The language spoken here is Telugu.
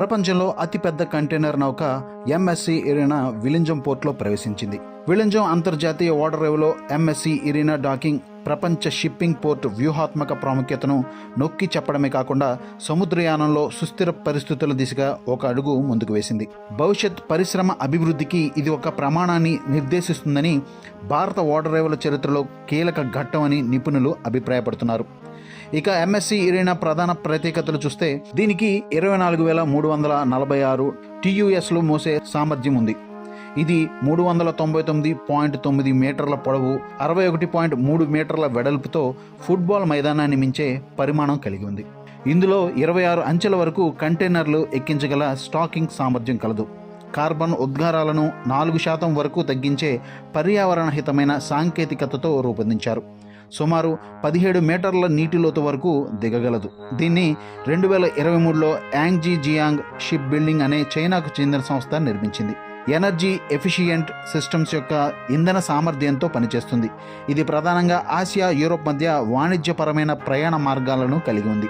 ప్రపంచంలో అతిపెద్ద కంటైనర్ నౌక ఎంఎస్సి ఇరినా విలింజం పోర్ట్లో ప్రవేశించింది. విలింజం అంతర్జాతీయ ఓడరేవులో ఎంఎస్సి ఇరీనా డాకింగ్ ప్రపంచ షిప్పింగ్ పోర్ట్ వ్యూహాత్మక ప్రాముఖ్యతను నొక్కి చెప్పడమే కాకుండా సముద్రయానంలో సుస్థిర పరిస్థితుల దిశగా ఒక అడుగు ముందుకు వేసింది. భవిష్యత్ పరిశ్రమ అభివృద్ధికి ఇది ఒక ప్రమాణాన్ని నిర్దేశిస్తుందని భారత ఓడరేవుల చరిత్రలో కీలక ఘట్టమని నిపుణులు అభిప్రాయపడుతున్నారు. ఇక ఎంఎస్సి ఇరీనా ప్రధాన ప్రత్యేకతలు చూస్తే దీనికి ఇరవై నాలుగు వేల మూడు వందల నలభై ఆరు టీయూఎస్లు మోసే సామర్థ్యం ఉంది. ఇది మూడు వందల తొంభై తొమ్మిది పాయింట్ తొమ్మిది మీటర్ల పొడవు అరవై ఒకటి పాయింట్ మూడు మీటర్ల వెడల్పుతో ఫుట్బాల్ మైదానాన్ని మించే పరిమాణం కలిగి ఉంది. ఇందులో ఇరవై ఆరు అంచెల వరకు కంటైనర్లు ఎక్కించగల స్టాకింగ్ సామర్థ్యం కలదు. కార్బన్ ఉద్గారాలను నాలుగు శాతం వరకు తగ్గించే పర్యావరణ హితమైన సాంకేతికతతో రూపొందించారు. సుమారు పదిహేడు మీటర్ల నీటి లోతు వరకు దిగగలదు. దీన్ని రెండు వేల ఇరవై మూడులో యాంగ్జీ జియాంగ్ షిప్ బిల్డింగ్ అనే చైనాకు చెందిన సంస్థ నిర్మించింది. ఎనర్జీ ఎఫిషియంట్ సిస్టమ్స్ యొక్క ఇంధన సామర్థ్యంతో పనిచేస్తుంది. ఇది ప్రధానంగా ఆసియా యూరోప్ మధ్య వాణిజ్యపరమైన ప్రయాణ మార్గాలను కలిగి ఉంది.